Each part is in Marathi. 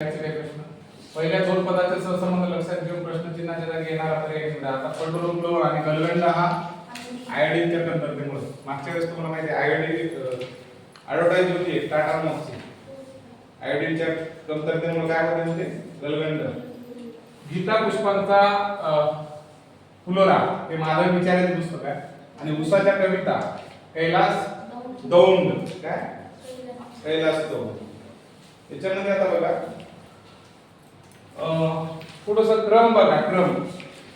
प्रश्न. पहिल्या दोन पदाचे सहसंबंध लक्षात घेऊन प्रश्नचिन्हाच्या जागी येणारा पर्याय निवडा. आता पंडुरंग आणि गलगंड हा आयोडीनच्या कमतरतेमुळे मागच्या वेळेस तुम्हाला माहिती आहे आयोडीन ऍडव्हर्टाईज होती टाटा मॉक्सची आयोडीनच्या कमतरतेमुळे काय होते म्हणजे? ते गलगंड. गीता पुष्पांचा फुलोरा. हे माधव विचाराचे पुस्तक आहे. आणि उसाच्या कविता. कैलास दौंड. काय? कैलास दौंड. याच्यामध्ये आता बघा. थोडस क्रम बघा क्रम.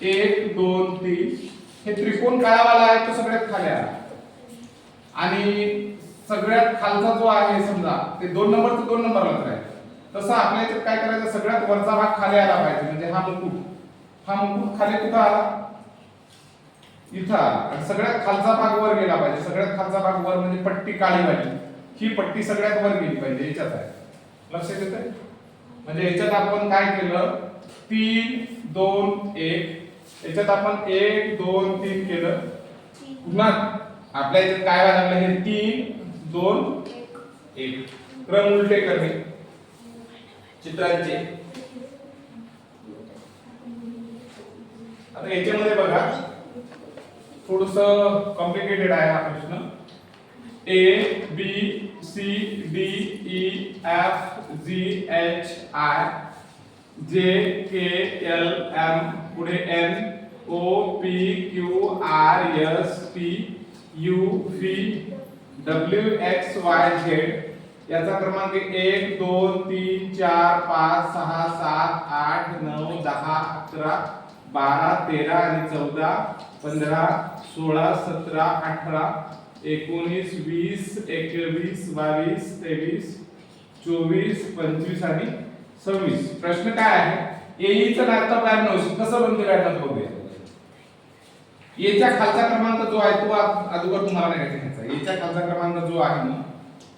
एक दोन तीन. हे त्रिकोण काळावाला आहे तो सगळ्यात खाली आला आणि सगळ्यात खालचा जो आहे समजा ते दोन नंबर ते दोन नंबरलाच राहील. तसं आपल्या याच्यात काय करायचं? सगळ्यात वरचा भाग खाली आला पाहिजे म्हणजे हा मुकुट. हा मुकुट खाली कुठं आला? इथं आला. आणि सगळ्यात खालचा भाग वर गेला पाहिजे. सगळ्यात खालचा भाग वर म्हणजे पट्टी काळी वाली ही पट्टी सगळ्यात वर गेली पाहिजे याच्यात आहे. लक्षात येतंय? म्हणजे याच्यात आपण काय केलं? तीन दोन एक. याच्यात आपण एक दोन तीन केलं. पुन्हा आपल्या याच्यात काय व्हायला लागलं? हे तीन दोन एक. क्रम उलटे करणे. चित्रांचे. आता याच्यामध्ये बघा. थोडस कॉम्प्लिकेटेड आहे हा प्रश्न. A B C D E F G H I J K L M पुढे N O P Q R S T U V W X Y Z याचा क्रमांक एक दोन तीन चार पाच सहा सात आठ नऊ दहा अकरा बारा तेरा आणि चौदा पंधरा सोळा सतरा अठरा एकोणीस वीस एकवीस बावीस तेवीस चोवीस पंचवीस आणि सव्वीस. प्रश्न काय आहे? एईचं e नातं ब्याण्णव कसं बनते ब्याण्णव बघूया याच्या खालचा क्रमांक जो आहे तो अगोदर तुम्हाला नाही घ्यायचा याच्या खालचा क्रमांक जो आहे ना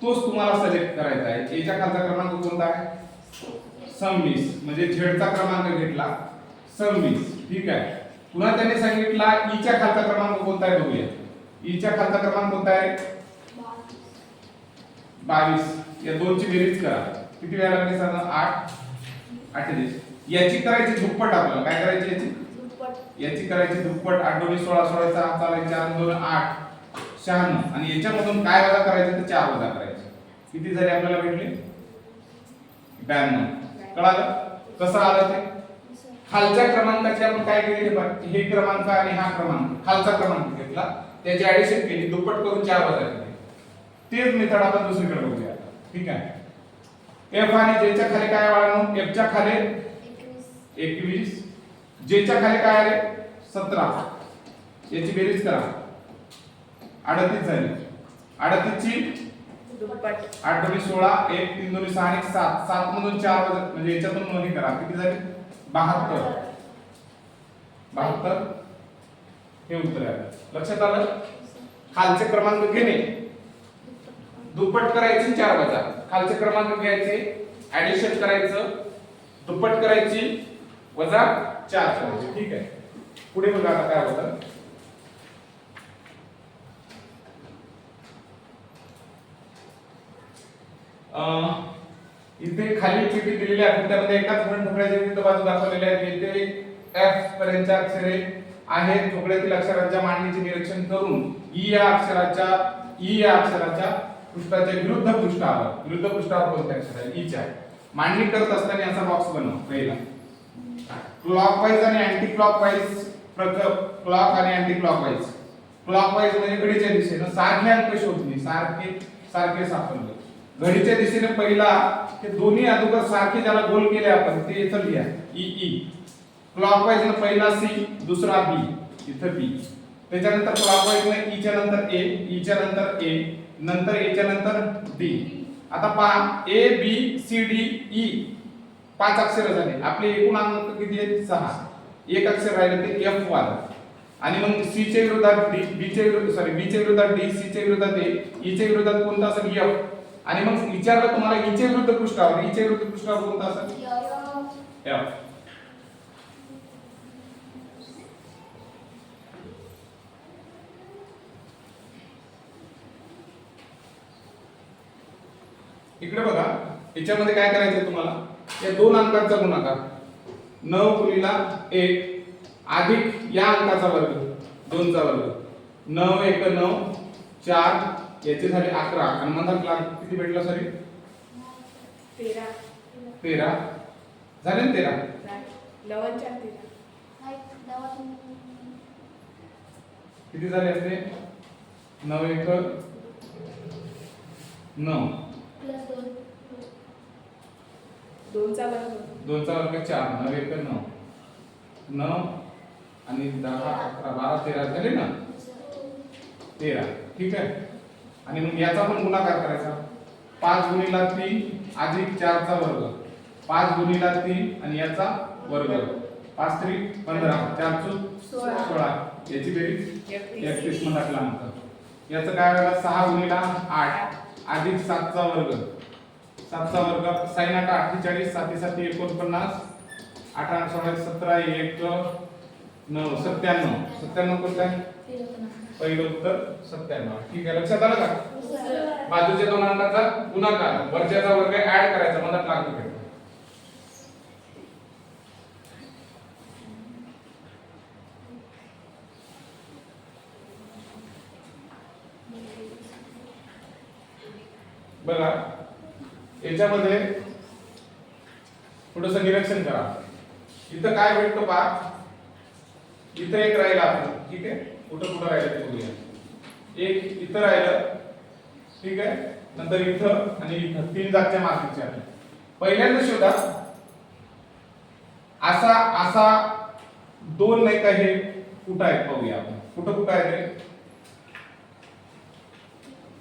तोच तुम्हाला सिलेक्ट करायचा आहे. याच्या खालचा क्रमांक कोणता आहे? सव्वीस. म्हणजे झेडचा क्रमांक घेतला सव्वीस. ठीक आहे. पुन्हा त्याने सांगितला e ईच्या खालचा क्रमांक कोणता आहे बघूया. ईच्या खालचा क्रमांक कोणता आहे? बावीस. या दोनची बेरीज करा. किती वेळा लागली सांगा? आठ. अठ्ठेचाळीस. याची करायची दुप्पट आपल्याला. काय करायची याची? याची करायची दुप्पट. आठ दोन्ही सोळा सोळाचा हात चालायचे चार दोन आठ. शहाण्णव. आणि याच्यामधून काय वजा करायचे तर चार वजा करायचे. किती झाले आपल्याला भेटले? ब्याण्णव. कळालं? कसं आलं ते? खालच्या क्रमांकाचे आपण काय केले? हे क्रमांक आणि हा क्रमांक. खालचा क्रमांक घेतला. त्याची ऍडिशन केली दुप्पट करून चार वजा केले तेच मेथड आपण दुसरीकडे बघूया. ठीक आहे? एफ आणि जेच्या खाली काय वाढवून एफ च्या खाली एकवीस. जेच्या खाली काय आले सतरा. याची बेरीज करा. अडतीस झाली. अडतीसची आठ दोन्ही सोळा एक तीन दोन्ही सहा आणि एक सात. सात मधून चार वजा- म्हणजे याच्यातून नोंदणी करा. किती झाली? बहात्तर. बहात्तर? हे उत्तर आहे. लक्षात आलं? खालचे क्रमांक घेणे. दुप्पट करायची चार वजा. खालचे क्रमांक घ्यायचे. ऍडिशन करायचं. दुप्पट करायची वजा चार. करायची ठीक आहे. पुढे बघा आता काय होतं. इथे खाली चिठी दिलेली आहे. त्यामध्ये एकाच म्हणून ठोकळ्याच्या बाजू दाखवलेल्या आहेत इथे एफ पर्यंतच्या अक्षरे आहेत ठोकळ्यातील अक्षरांच्या मांडणीचे निरीक्षण करून ई या अक्षराच्या ई या अक्षराच्या पृष्ठाच्या विरुद्ध पृष्ठावर विरुद्ध पृष्ठावर कोणते अक्षर आहे? ईच्या. मांडणी करत असताना याचा बॉक्स बनव पहिला. क्लॉकवाईज आणि अँटी क्लॉकवाईज क्लॉक आणि अँटी क्लॉकवाईज क्लॉकवाईज म्हणजे घडीच्या दिशेनं सारखे अंक शोधणे सारखे सारखे सापडले. घडीच्या दिशेने पहिला हे दोन्ही अगोदर सारखे ज्याला गोल केले आपण ते इथं लिहा ई ई. क्लॉकवाईज न पहिला सी दुसरा बी इथं बी त्याच्यानंतर क्लॉकवाईज न ई च्या नंतर ए ई च्या नंतर ए नंतर ए च्या नंतर डी आता पहा A B C D E पाच अक्षर झाले. आपले एकूण अंक किती आहेत? सहा. एक अक्षर राहिले ते एफ वाला आणि मग सी च्या विरोधात डी बी च्या विरोधात सॉरी बी च्या विरोधात डी सी च्या विरोधात ए ई च्या विरोधात कोणता असेल? एफ आणि मग विचारलं तुम्हाला ई च्या विरुद्ध पृष्ठावर ई च्या विरुद्ध पृष्ठावर कोणता असेल? एफ इकडे बघा याच्यामध्ये काय करायचंय तुम्हाला? या दोन अंकांचा गुणाकार. नऊ गुणिला एक अधिक या अंकाचा वर्ग दोनचा वर्ग. नऊ एक नऊ चार याचे झाले अकरा. आणि मधातला किती भेटला सॉरी तेरा. तेरा. झाले ना तेरा. किती झाले असते? नऊ एक नऊ. दोनचा वर्ग दोनचा वर्ग चार नऊ एक नऊ. नऊ आणि दहा अकरा बारा तेरा झाले ना? तेरा. ठीक आहे? आणि मग याचा पण गुणाकार करायचा. पाच गुणिला तीन अधिक चारचा वर्ग. पाच गुणिला तीन आणि याचा वर्ग. पाच त्रिक पंधरा. चार चूक सोळा. याची बेरीज एकतीस. एकतीस मधातला अंक याचं काय वेळा सहा गुणिला आठ. अधिक सातचा वर्ग. सातचा वर्ग साईन आठ अठ्ठेचाळीस साती साती एकोणपन्नास आठ सोळा सतरा एक नऊ सत्त्याण्णव. सत्त्याण्णव कोणतं आहे? पहिलं उत्तर सत्त्याण्णव. ठीक आहे लक्षात आलं का? बाजूच्या दोन अंकाचा गुणाकार वरच्याचा वर्ग ऍड करायचा मधात लागू बघा. याच्यामध्ये थोडस निरीक्षण करा. इथं काय भेटतो पा इथं एक राहिला आपण. ठीक आहे? कुठं कुठं राहिलं ते बघूया. एक इथं राहिलं. ठीक आहे? नंतर इथं आणि इथं. तीन जागच्या मार्किंगच्या आहेत पहिल्यांदा शोधा. असा असा दोन नाही का हे कुठं आहेत पाहूया आपण. कुठं कुठं आहे ते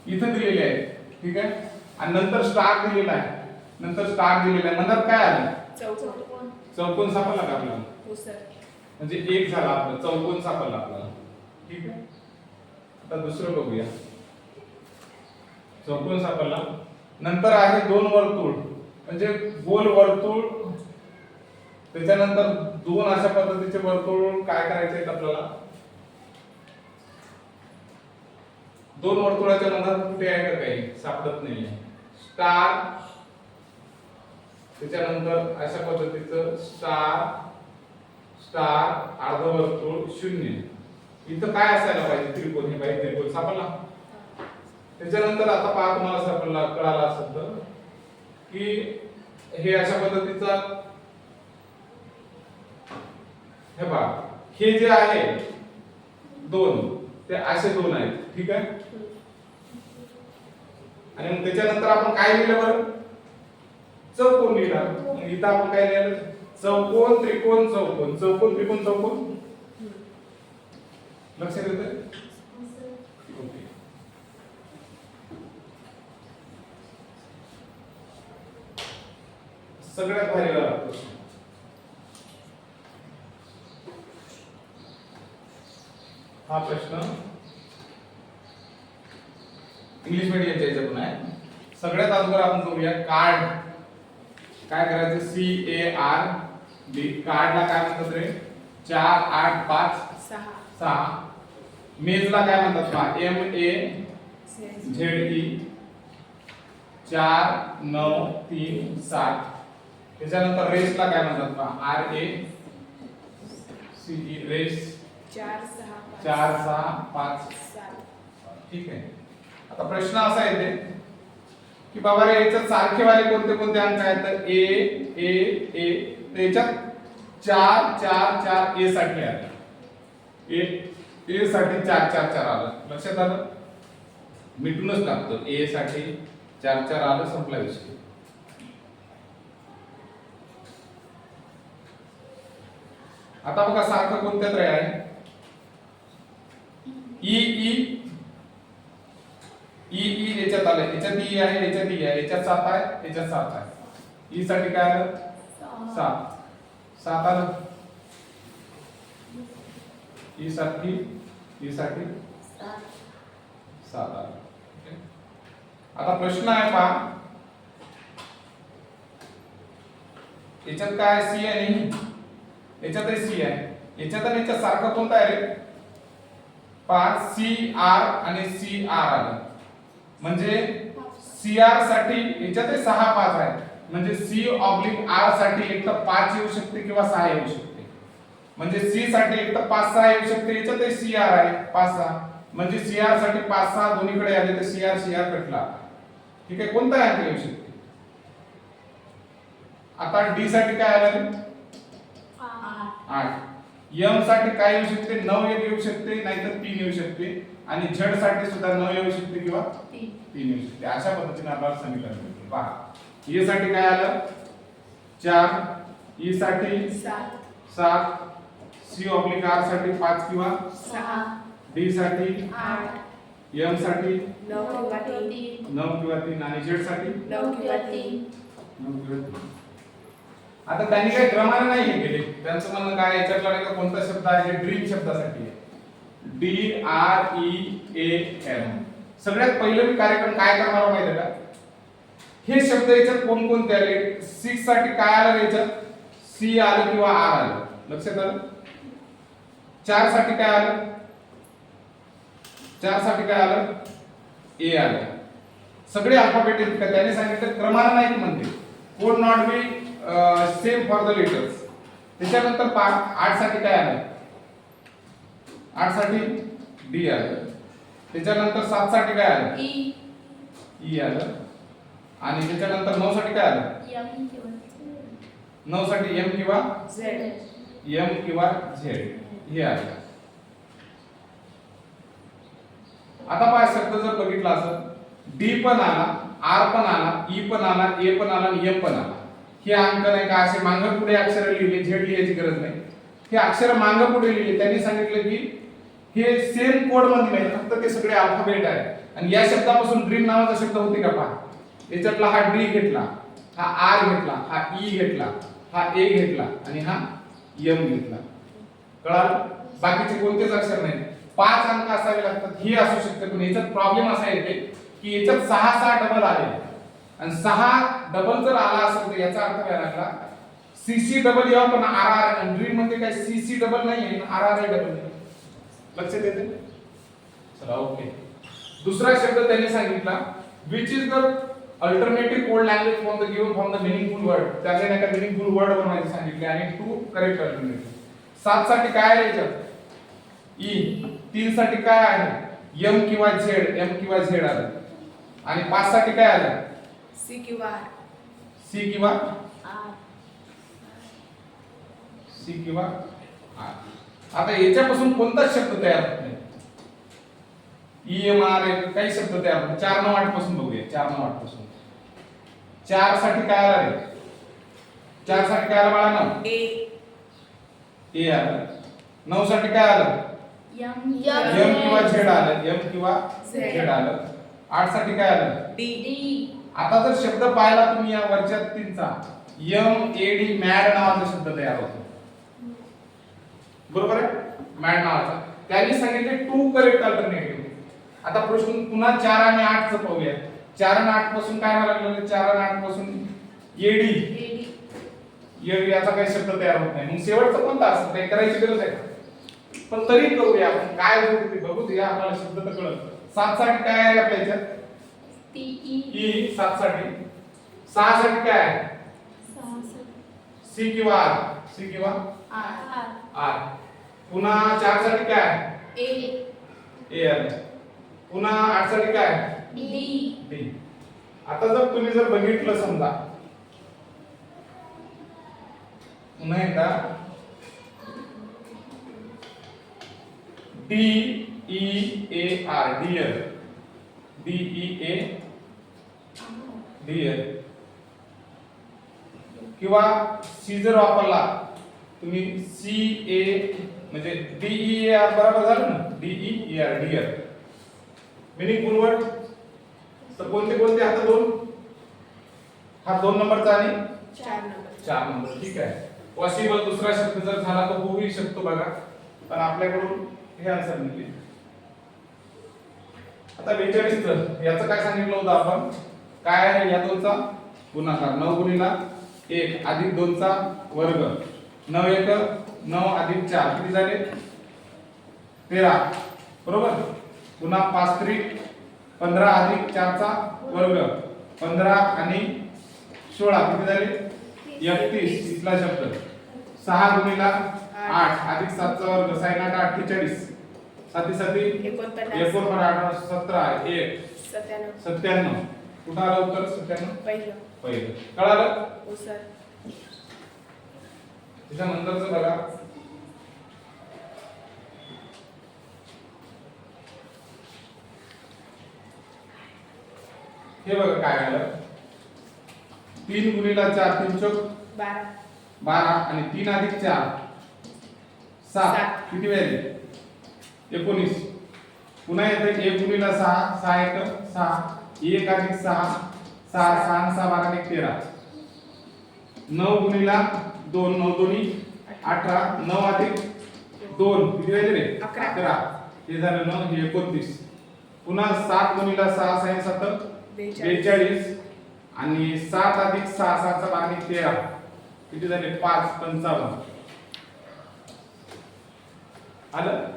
इथं दिलेले आहे ठीक आहे? आणि नंतर स्टार दिलेला आहे. नंतर स्टार दिलेला आहे. नंतर काय आलं? चौकोन सापडला का आपल्याला? हो म्हणजे एक झाला आपला. चौकोन सापडला आपल्याला. ठीक आहे. आता दुसरं बघूया. चौकोन सापडला. नंतर आहे दोन वर्तुळ. म्हणजे गोल वर्तुळ. त्याच्यानंतर दोन अशा पद्धतीचे वर्तुळ काय करायचे आहेत आपल्याला? दोन वर्तुळाच्या मधात कुठे आहे का काही? सापडत नाही स्टार त्याच्यानंतर अशा पद्धतीचं स्टार स्टार अर्धवर्तुळ शून्य. इथं काय असायला पाहिजे? त्रिकोण. हे पाहिजे त्रिकोण. सापडला? त्याच्यानंतर आता पहा तुम्हाला सापडला कळाला असेल तर. की हे अशा पद्धतीचा हे पहा. हे जे आहे दोन. ते असे दोन आहेत. ठीक आहे? आणि मग त्याच्यानंतर आपण काय लिहिलं बरं? चौकोन लिहिला. मग इथं आपण काय लिहिलं? चौकोन त्रिकोण चौकोन. चौकोन त्रिकोण चौकोन? लक्षात येतं सगळ्यात भारी लागतो प्रश्न. हा प्रश्न इंग्लिश मीडियमच्या याच्यातून आहे. सगळ्यात अगोदर आपण करूया कार्ड काय करायचं? सी ए आर डी कार्डला काय म्हणतात रे? चार आठ पाच सहा. मेजला काय म्हणतात? पहा. एम ए झेड ई चार नऊ तीन सात. त्याच्यानंतर रेसला काय म्हणतात? पहा. R A C E race चार सहा पाच. चार सहा पाच. सात. ठीक आहे. आता प्रश्न असा येते की बाबा रे याच्यात सारखेवाले कोणते कोणते अंक आहेत? तर ए ए ए. याच्यात चार चार चार ए साठी आलं. ए ए साठी चार चार चार आलं. लक्षात आलं? मिटूनच टाकतो. ए साठी चार चार आलं संपला विषय. आता बघा सारखं कोणत्यात आहे? ई ई ई ई याच्यात आलं. याच्यात ई आहे याच्यात ई आहे. याच्यात सात आहे याच्यात सात आहे. ई साठी काय आलं? सात. सात. आलं. ई साठी ई साठी सात आलं? आता प्रश्न आहे पहा. याच्यात काय सी आहे नाही याच्यात सी आहे. याच्यात आणि याच्यात सारखं कोणतं आहे रे? पाच सी आर आणि सी आर आलं. म्हणजे सी आरसाठी याच्यात सहा पाच आहे म्हणजे सी ऑब्लिक आरसाठी एक तर पाच येऊ शकते किंवा सहा येऊ शकते. म्हणजे सी साठी एक तर पाच सहा येऊ शकते याच्यात सी आर आहे पाच सहा. म्हणजे सी आरसाठी पाच सहा दोन्हीकडे आले तर सी आर सी आर कटला ठीक आहे कोणता अंक येऊ शकते? आता डी साठी काय आलं? आठ. यमसाठी काय येऊ शकते? नऊ एक येऊ शकते नाहीतर तीन येऊ शकते. आणि झडसाठी सुद्धा नऊ येऊ शकते किंवा तीन. येऊ शकते. अशा पद्धतीने आपल्याला समीकरण मिळते. पहा. ए साठी काय आलं? चार. ई साठी सात. सी ऑब्लिक आरसाठी पाच किंवा सहा. डी साठी आठ. एमसाठी नऊ किंवा तीन. नऊ किंवा तीन. आणि झेडसाठी नऊ किंवा तीन. नऊ किंवा तीन. आता त्यांनी काही क्रमाने नाही हे केले. त्यांचं म्हणणं काय याच्यातला नाही का कोणता शब्द आहे? ड्रीम शब्दासाठी आहे. D R E A M. सगळ्यात पहिलं मी कार्यक्रम काय करणार हो माहिती का? हे शब्द याच्यात कोणकोणते आले? सिक्ससाठी काय आलं याच्यात? सी आलं किंवा आर आलं? लक्षात आलं? चारसाठी काय आलं? चारसाठी काय आलं? ए आलं. सगळे अल्फाबेट आहेत का? त्याने सांगितलं क्रमाने नाही म्हणते. Code not be same for the letters त्याच्यानंतर पा आठसाठी काय आलं? आठसाठी डी आलं. त्याच्यानंतर सात साठी काय आलं? ई आलं. आणि त्याच्यानंतर नऊ साठी काय आलं? नऊ साठी एम किंवा झेड एम किंवा झेड हे आलं. आता पहा शब्द जर बघितला असं डी पण आला आर पण आला ई पण आला ए पण आला आणि एम पण आला हे अंक नाही का असे मांग पुढे अक्षर लिहिले झेड लिहायची गरज नाही. हे अक्षर मांग पुढे लिहिले त्यांनी सांगितलं की हे सेम कोडमध्ये नाही फक्त ते सगळे अल्फाबेट आहे. आणि या शब्दापासून ड्रीम नावाचा शब्द होते का पहा. याच्यातला हा डी घेतला हा आर घेतला हा ई घेतला हा ए घेतला आणि हा यम घेतला. कळाल? बाकीचे कोणतेच अक्षर नाही. पाच अंक असावे लागतात हे असू शकते पण याच्यात प्रॉब्लेम असा येते की याच्यात सहा सहा डबल आले. आणि सहा डबल जर आला असेल तर याचा अर्थ काय लागला? सी सी डबल यावं पण आर आर ड्रीममध्ये काय सी सी डबल नाही आहे आर आर आय डबल नाही लक्षात येते चला ओके दुसरा शब्द त्याने सांगितला which is the alternative code language from the given from the meaningful word त्याने नाही का मिनिंगफुल वर्ड बनवायचे सांगितले आणि टू करेक्ट अल्टरनेटिव्ह सात साठी काय आहे याच्यात? E. ई तीन साठी काय आहे? एम किंवा झेड एम किंवा झेड आलं. आणि पाच साठी काय आलं? सी किंवा आर. सी किंवा सी किंवा आर? आता याच्यापासून कोणताच शब्द तयार होत नाही. ई एम आर काही शब्द तयार होत. चार नऊ आठपासून बघूया. चार नऊ आठपासून चारसाठी काय आलं रे? चारसाठी काय आलं बाळा नऊ ए. ए आलं. नऊ साठी काय आलं? एम किंवा झेड आलं. एम किंवा झेड. झेड आलं. आठसाठी काय आलं? डी. आता जर शब्द पाहिला तुम्ही या वरच्या तीनचा एम ए डी मॅड नावाचा शब्द तयार होतो. बरोबर आहे? मॅड नावाचा. त्यांनी सांगितले टू करेक्ट अल्टरनेटिव्ह आता प्रश्न पुन्हा चार आणि आठ च पाहूया चार आणि आठपासून काय व्हायला लागलं? चार आणि आठपासून एडी. एडी. याचा काही शब्द तयार होत नाही. मग शेवटचं कोणता? असं काही करायची गरज आहे? पण तरी करूया आपण. काय ते? बघू या आपल्याला शब्द तर कळत सात साठी काय आहे आपल्या याच्यात? ई सात साठी. सहा साठी काय आहे? सी किंवा आर? सी किंवा आर. पुन्हा चारसाठी काय ए. आर. पुन्हा आठसाठी काय डी आता जर तुम्ही जर बघितलं समजा. पुन्हा एकदा. D E A R. Dear D E A dear किंवा सी जर वापरला तुम्ही सी ए म्हणजे डी ई आर बरोबर झालं ना? D E R dear meaning word तर कोणते कोणते? आता दोन? हा दोन नंबरचा आणि? चार नंबर. चार नंबर. ठीक आहे. पॉसिबल दुसरा शब्द जर झाला तर होऊही शकतो बघा. पण आपल्याकडून हे आन्सर निघले आता बेचाळीस याचं काय सांगितलं होतं आपण? काय आहे या दोनचा? गुणाकार. नऊ गुणिला एक अधिक दोनचा वर्ग. नऊ एक नऊ अधिक चार. किती झाले? तेरा. बरोबर? पुन्हा पाच त्रिक पंधरा अधिक चारचा वर्ग. पंधरा आणि सोळा. किती झाले? एकतीस. इथला शब्द. सहा गुणिला आठ. अधिक सातचा वर्ग. साईन आठ अठ्ठेचाळीस. साती साती? एकोणपन्नास. सतरा. एक. सत्त्याण्णव. कुठं आलं उत्तर? सत्त्याण्णव? पहिलं. पहिलं. कळालं? हो सर. त्याच्यानंतरच बघा. हे बघा काय आलं. तीन गुणिला चार तीन चौक बारा. बारा आणि तीन अधिक चार. सात. सात. किती वेळ एकोणीस. पुन्हा येते एक गुणिला सहा. सहा एक सहा. एक अधिक सहा सहा सहा सहा बारा एक तेरा. नऊ गुणिला दोन नऊ दोन्ही अठरा नऊ अधिक दोन किती वेळ रे? अकरा. अकरा. हे झालं नऊ हे एकोणतीस. पुन्हा सात गुणिला सहा सहा सात बेचाळीस. आणि सात अधिक सहा सातचा बारा आणि तेरा. किती झाले? पाच पंचावन्न. आलं?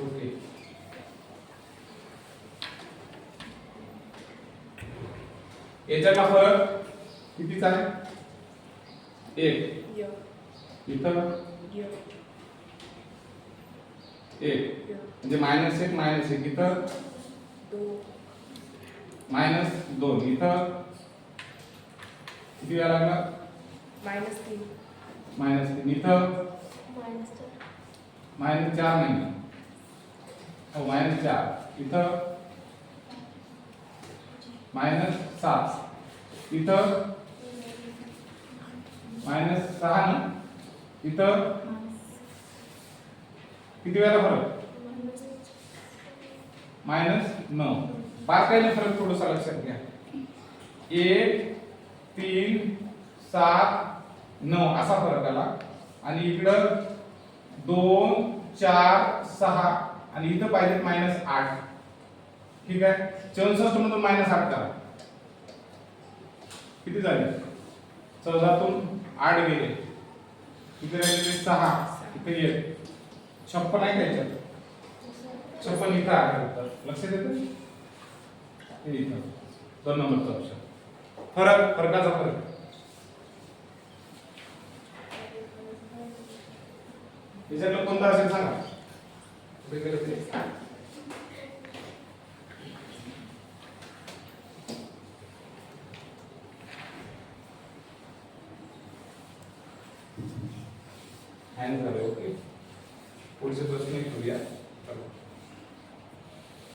ओके. याच्यातला फरक? किती चालेल एक. इथं? एक. म्हणजे मायनस एक मायनस एक. इथं? मायनस दोन. इथं? किती वेळा लागला मायनस तीन. मायनस तीन. इथं? मायनस चार. नाही. हो मायनस चार. इथं? मायनस सात. इथं मायनस सहा ना? इथं किती वेळा फरक? मायनस नऊ. बारकाईने फरक थोडासा लक्षात घ्या. एक तीन सात नऊ. असा फरक आला. आणि इकडं दोन चार सहा. आणि इथं पाहिजे मायनस आठ. ठीक आहे? चौसष्ट मधून मायनस आठ करा. किती झाले? चौदातून आठ गेले. किती राहिले? सहा. इथे एक छप्पन आहे का याच्यात? छप्पन इथं आहे उत्तर. लक्षात येतं? हे इथं. दोन नंबरचा ऑप्शन फरक फरकाचा फरक. याच्यातलं कोणता असेल सांगा? कुठे गेलं ते? हँग